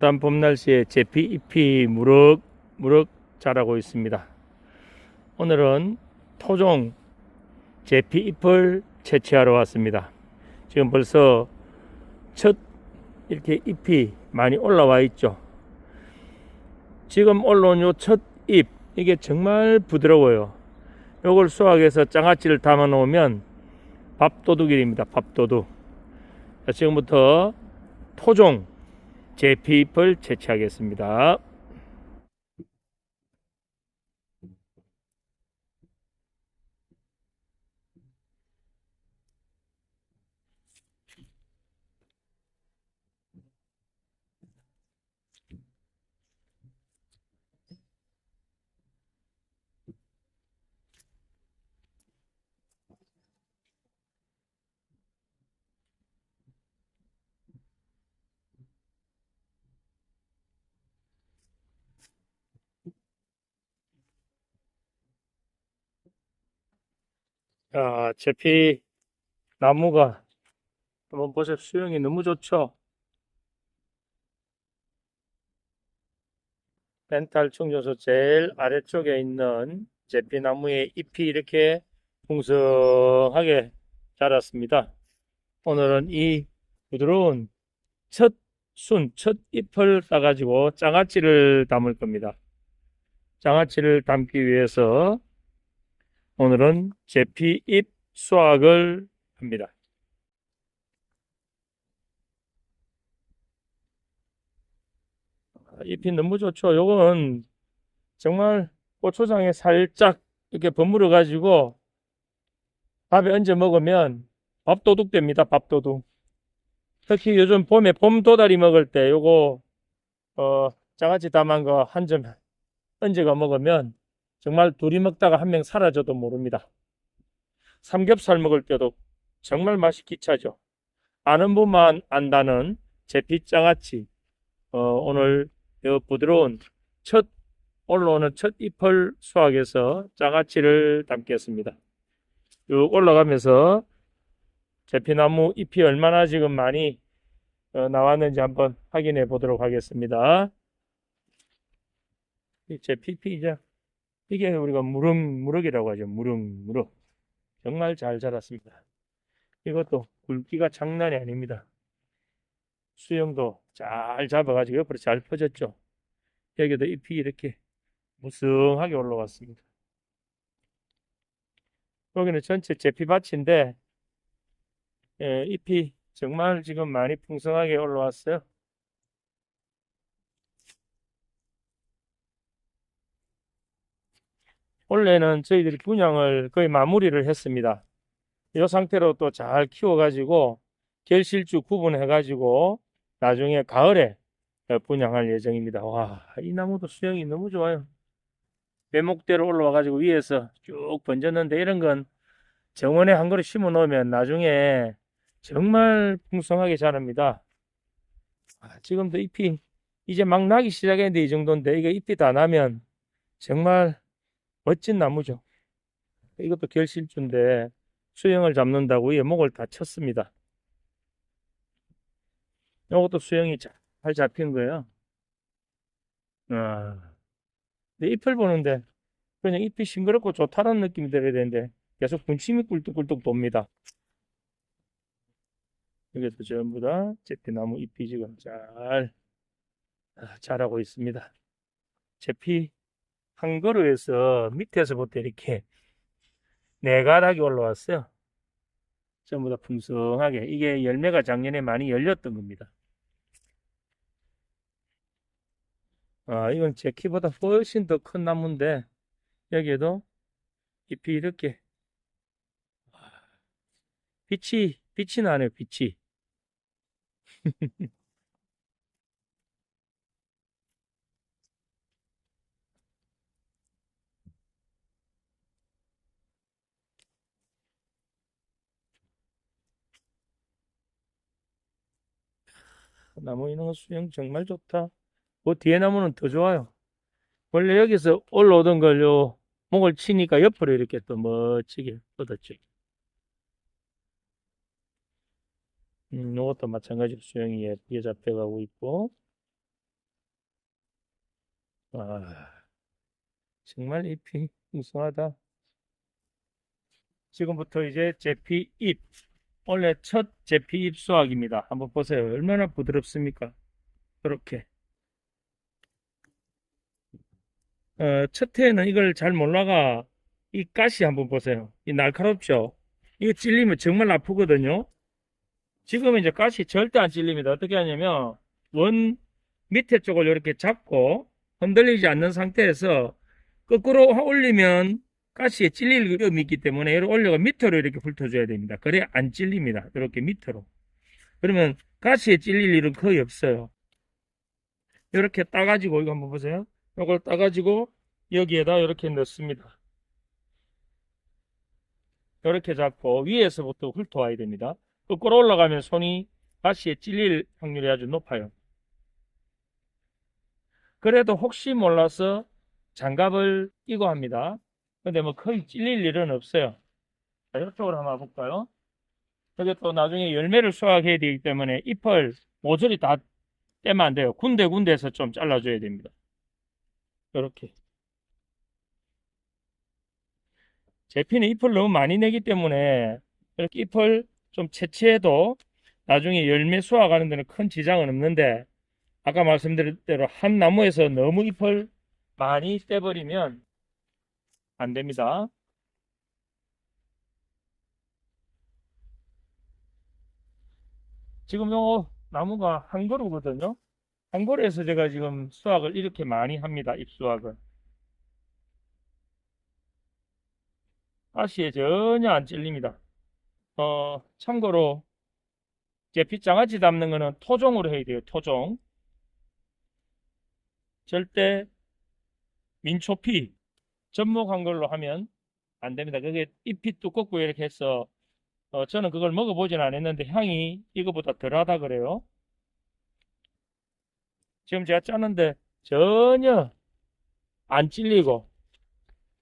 따뜻한 봄 날씨에 제피 잎이 무럭 무럭 자라고 있습니다. 오늘은 토종 제피 잎을 채취하러 왔습니다. 지금 벌써 첫 이렇게 잎이 많이 올라와 있죠. 지금 올라온 요 첫 잎 이게 정말 부드러워요. 요걸 수확해서 장아찌를 담아 놓으면 밥도둑입니다. 밥도둑. 자, 지금부터 토종 제피잎을 채취하겠습니다. 자, 제피 나무가 한번 보세요. 수영이 너무 좋죠? 멘탈 충전소 제일 아래쪽에 있는 제피 나무의 잎이 이렇게 풍성하게 자랐습니다. 오늘은 이 부드러운 첫 순, 첫 잎을 따가지고 장아찌를 담을 겁니다. 장아찌를 담기 위해서 오늘은 제피 잎 수확을 합니다. 아, 잎이 너무 좋죠. 요건 정말 고추장에 살짝 이렇게 버무려 가지고 밥에 얹어 먹으면 밥도둑 됩니다. 밥도둑. 특히 요즘 봄에 봄 도다리 먹을 때 요거 어 장아찌 담은 거 한 점 얹어가 먹으면 정말 둘이 먹다가 한 명 사라져도 모릅니다. 삼겹살 먹을 때도 정말 맛이 기차죠. 아는 분만 안다는 제피장아찌. 어, 오늘 이 부드러운 첫 올라오는 첫 잎을 수확해서 장아찌를 담겠습니다. 쭉 올라가면서 제피나무 잎이 얼마나 지금 많이 어, 나왔는지 한번 확인해 보도록 하겠습니다. 제 피피죠. 이게 우리가 무릉무럭이라고 하죠. 무릉무럭. 정말 잘 자랐습니다. 이것도 굵기가 장난이 아닙니다. 수영도 잘 잡아가지고 옆으로 잘 퍼졌죠. 여기도 잎이 이렇게 무성하게 올라왔습니다. 여기는 전체 제피밭인데 예, 잎이 정말 지금 많이 풍성하게 올라왔어요. 원래는 저희들이 분양을 거의 마무리를 했습니다. 이 상태로 또 잘 키워가지고 결실주 구분해가지고 나중에 가을에 분양할 예정입니다. 와, 이 나무도 수영이 너무 좋아요. 배목대로 올라와가지고 위에서 쭉 번졌는데 이런 건 정원에 한 그루 심어 놓으면 나중에 정말 풍성하게 자랍니다. 아, 지금도 잎이 이제 막 나기 시작했는데 이 정도인데 이게 잎이 다 나면 정말 멋진 나무죠. 이것도 결실주인데 수영을 잡는다고 위에 목을 다 쳤습니다. 이것도 수영이 잘 잡힌 거예요. 아, 근데 잎을 보는데 그냥 잎이 싱그럽고 좋다는 느낌이 들어야 되는데 계속 군침이 꿀뚝꿀뚝 돕니다. 여기도 전부 다 제피나무 잎이 지금 잘 아, 자라고 있습니다. 제피 한 그루에서 밑에서부터 이렇게 네 가닥이 올라왔어요. 전부 다 풍성하게. 이게 열매가 작년에 많이 열렸던 겁니다. 아, 이건 제 키보다 훨씬 더 큰 나무인데, 여기에도 잎이 이렇게, 빛이, 빛이 나네요, 빛이. 나무 있는 거 수영 정말 좋다. 그 뒤에 나무는 더 좋아요. 원래 여기서 올라오던 걸요, 목을 치니까 옆으로 이렇게 또 멋지게 뻗었죠. 음, 이것도 마찬가지로 수영이 예쁘게 잡혀가고 있고, 아, 정말 잎이 우수하다. 지금부터 이제 제피 잎. 원래 첫 제피 잎 수확입니다. 한번 보세요. 얼마나 부드럽습니까? 이렇게. 어, 첫 해에는 이걸 잘 몰라가 이 가시 한번 보세요. 이 날카롭죠? 이거 찔리면 정말 아프거든요. 지금은 이제 가시 절대 안 찔립니다. 어떻게 하냐면 원 밑에 쪽을 이렇게 잡고 흔들리지 않는 상태에서 거꾸로 올리면 가시에 찔릴 위험이 있기 때문에 얘를 올려가 밑으로 이렇게 훑어줘야 됩니다. 그래야 안 찔립니다. 이렇게 밑으로. 그러면 가시에 찔릴 일은 거의 없어요. 이렇게 따가지고 이거 한번 보세요. 이걸 따가지고 여기에다 이렇게 넣습니다. 이렇게 잡고 위에서부터 훑어와야 됩니다. 거꾸로 올라가면 손이 가시에 찔릴 확률이 아주 높아요. 그래도 혹시 몰라서 장갑을 끼고 합니다. 근데 뭐 거의 찔릴 일은 없어요. 자, 이쪽으로 한번 볼까요? 여기 또 나중에 열매를 수확해야 되기 때문에 잎을 모조리 다 떼면 안 돼요. 군데군데에서 좀 잘라줘야 됩니다. 이렇게. 제 피는 잎을 너무 많이 내기 때문에 이렇게 잎을 좀 채취해도 나중에 열매 수확하는 데는 큰 지장은 없는데 아까 말씀드린 대로 한 나무에서 너무 잎을 많이 떼버리면 안 됩니다. 지금 요 나무가 한 그루거든요. 한 그루에서 제가 지금 수확을 이렇게 많이 합니다. 잎수확을. 가시에 전혀 안 찔립니다. 어, 참고로 이제 빗장아찌 담는 거는 토종으로 해야 돼요. 토종. 절대 민초피 접목한 걸로 하면 안 됩니다. 그게 잎이 두껍고 이렇게 해서 어, 저는 그걸 먹어보진 않았는데 향이 이거보다 덜하다 그래요. 지금 제가 짜는데 전혀 안 찔리고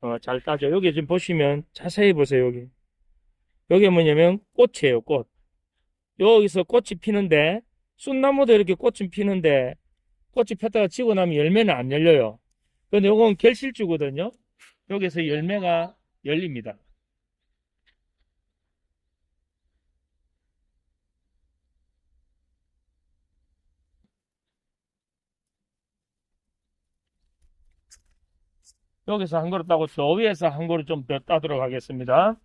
어, 잘 따져. 여기 지금 보시면 자세히 보세요. 여기 여기 뭐냐면 꽃이에요. 꽃. 여기서 꽃이 피는데 쑥나무도 이렇게 꽃이 피는데 꽃이 폈다가 지고 나면 열매는 안 열려요. 근데 요건 결실주거든요. 여기서 열매가 열립니다. 여기서 한 그릇 따고 저 위에서 한 그릇 좀 더 따도록 하겠습니다.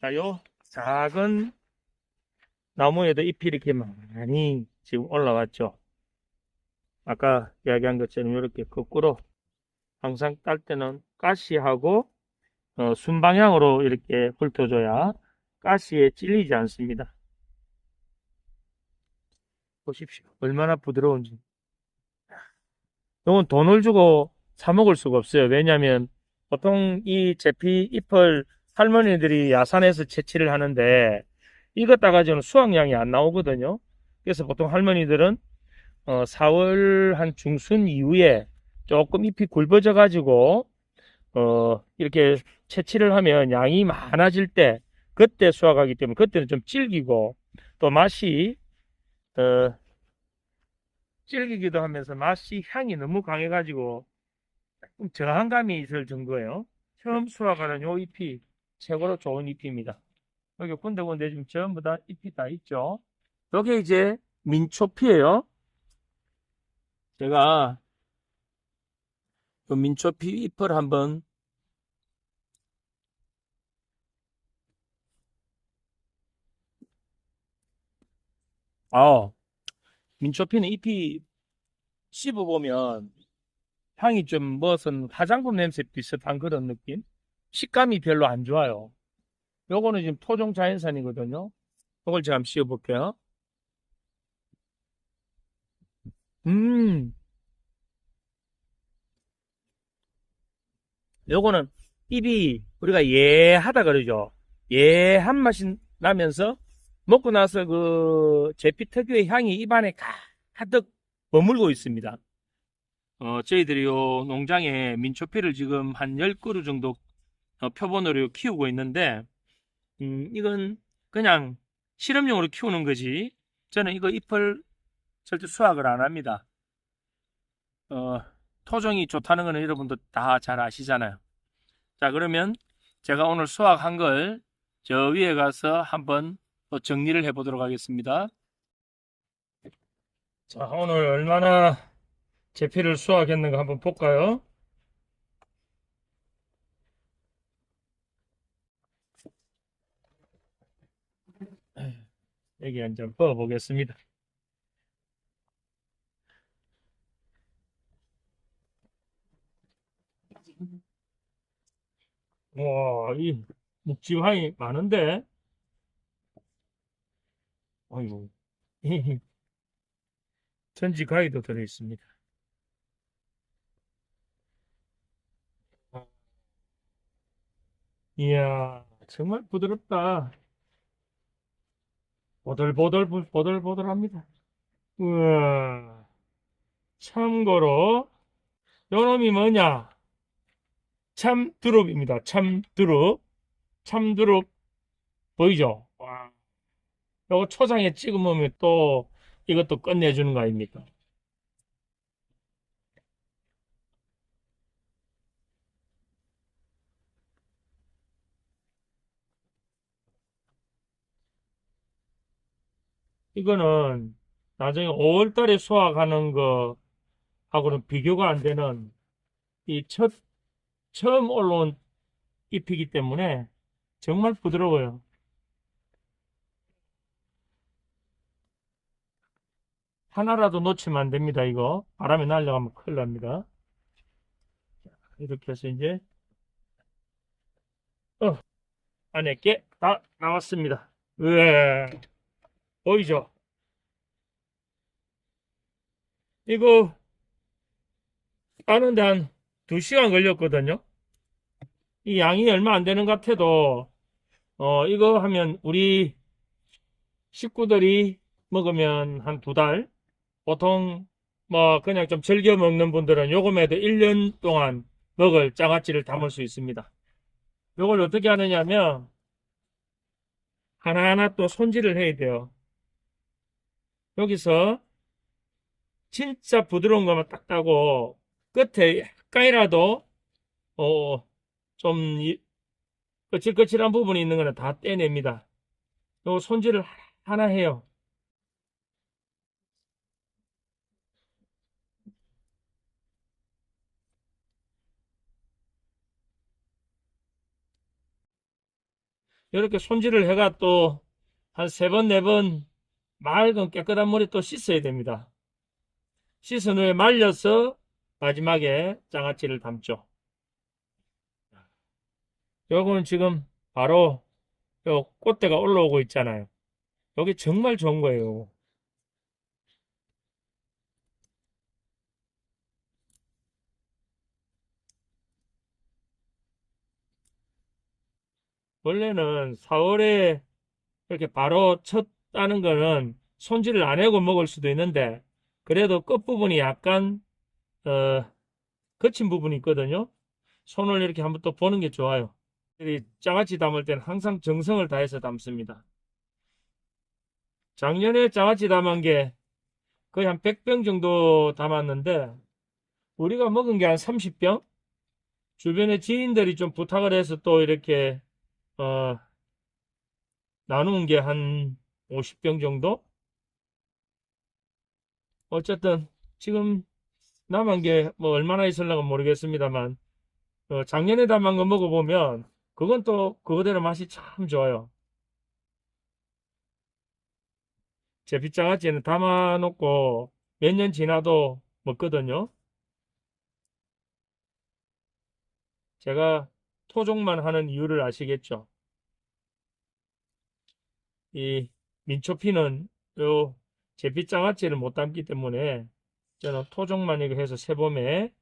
자, 요 작은 나무에도 잎이 이렇게 많이 지금 올라왔죠. 아까 이야기한 것처럼 이렇게 거꾸로 항상 딸 때는 가시하고 어, 순방향으로 이렇게 훑어줘야 가시에 찔리지 않습니다. 보십시오. 얼마나 부드러운지. 이건 돈을 주고 사 먹을 수가 없어요. 왜냐하면 보통 이 제피 잎을 할머니들이 야산에서 채취를 하는데 이것 따가지고는 수확량이 안 나오거든요. 그래서 보통 할머니들은 어, 4월 한 중순 이후에 조금 잎이 굵어져 가지고 어, 이렇게 채취를 하면 양이 많아질 때 그때 수확하기 때문에 그때는 좀 질기고 또 맛이 어, 질기기도 하면서 맛이 향이 너무 강해 가지고 조금 저항감이 있을 정도예요. 처음 수확하는 요 잎이 최고로 좋은 잎입니다. 여기 군데군데 지금 전부 다 잎이 다 있죠. 여기 이제 민초피예요. 제가 그 민초피 잎을 한번 아 민초피는 잎이 씹어보면 향이 좀 무슨 화장품 냄새 비슷한 그런 느낌? 식감이 별로 안 좋아요. 요거는 지금 토종 자연산이거든요. 이걸 제가 한번 씌워볼게요. 음, 요거는 입이 우리가 예하다 그러죠. 예한 맛이 나면서 먹고 나서 그 제피 특유의 향이 입안에 가득 머물고 있습니다. 어, 저희들이 요 농장에 민초피를 지금 한 10그루 정도 어, 표본으로 키우고 있는데, 음, 이건 그냥 실험용으로 키우는 거지. 저는 이거 잎을 절대 수확을 안 합니다. 어, 토종이 좋다는 거는 여러분도 다 잘 아시잖아요. 자, 그러면 제가 오늘 수확한 걸 저 위에 가서 한번 또 정리를 해 보도록 하겠습니다. 자, 오늘 얼마나 제피를 수확했는가 한번 볼까요? 여기 한번 퍼 보겠습니다. 와, 이 묵지황이 많은데? 아이고, 전지 가위도 들어 있습니다. 이야, 정말 부드럽다. 보들보들, 보들보들합니다. 우와. 참고로, 요 놈이 뭐냐? 참두릅입니다. 참두릅. 참두릅. 보이죠? 와. 요거 초장에 찍어 먹으면 또 이것도 끝내주는 거 아닙니까? 이거는 나중에 5월 달에 수확하는 거하고는 비교가 안 되는 이 첫, 처음 올라온 잎이기 때문에 정말 부드러워요. 하나라도 놓치면 안 됩니다, 이거. 바람에 날려가면 큰일 납니다. 자, 이렇게 해서 이제, 어, 안에 게 다 나왔습니다. 으에, 보이죠? 이거, 까는데 한 2시간 걸렸거든요. 이 양이 얼마 안 되는 것 같아도, 어, 이거 하면 우리 식구들이 먹으면 한 두 달, 보통 뭐 그냥 좀 즐겨 먹는 분들은 요금에도 1년 동안 먹을 장아찌를 담을 수 있습니다. 요걸 어떻게 하느냐면 하나하나 또 손질을 해야 돼요. 여기서 진짜 부드러운 것만 딱 따고 끝에 약간이라도 어 좀 거칠거칠한 부분이 있는 거는 다 떼냅니다. 요 손질을 하나 해요. 이렇게 손질을 해가 또 한 세 번, 네 번 맑은 깨끗한 물에 또 씻어야 됩니다. 씻은 후에 말려서 마지막에 장아찌를 담죠. 요거는 지금 바로 요 꽃대가 올라오고 있잖아요. 여기 정말 좋은 거예요. 원래는 4월에 이렇게 바로 첫 따는 거는 손질을 안 하고 먹을 수도 있는데 그래도 끝부분이 약간 어, 거친 부분이 있거든요. 손을 이렇게 한번 또 보는 게 좋아요. 이 장아찌 담을 때는 항상 정성을 다해서 담습니다. 작년에 장아찌 담은 게 거의 한 100병 정도 담았는데 우리가 먹은 게 한 30병? 주변에 지인들이 좀 부탁을 해서 또 이렇게 어, 나누는 게 한 50병 정도? 어쨌든 지금 남은 게 뭐 얼마나 있을려나 모르겠습니다만 어, 작년에 담은 거 먹어보면 그건 또 그거대로 맛이 참 좋아요. 제 빗장아찌는 담아놓고 몇 년 지나도 먹거든요. 제가 토종만 하는 이유를 아시겠죠? 이 민초피는 요 제빛장아찌를 못 담기 때문에 저는 토종만 이거 해서 새봄에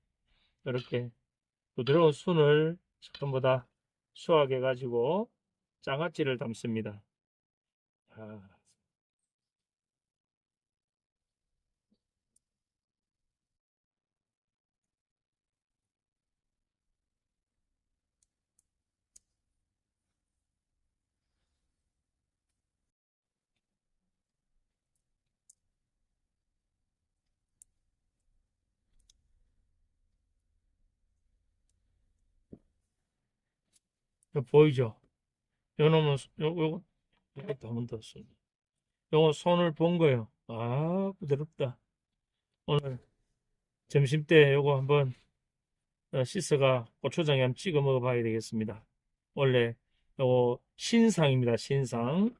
이렇게 부드러운 순을 전부 다 수확해 가지고 장아찌를 담습니다. 아. 보이죠? 요 놈은, 요, 요, 이것도 한번 더 손. 요거 손을 본 거요. 아, 부드럽다. 오늘 점심 때 요거 한번 어, 씻어가 고추장에 한번 찍어 먹어봐야 되겠습니다. 원래 요거 신상입니다. 신상.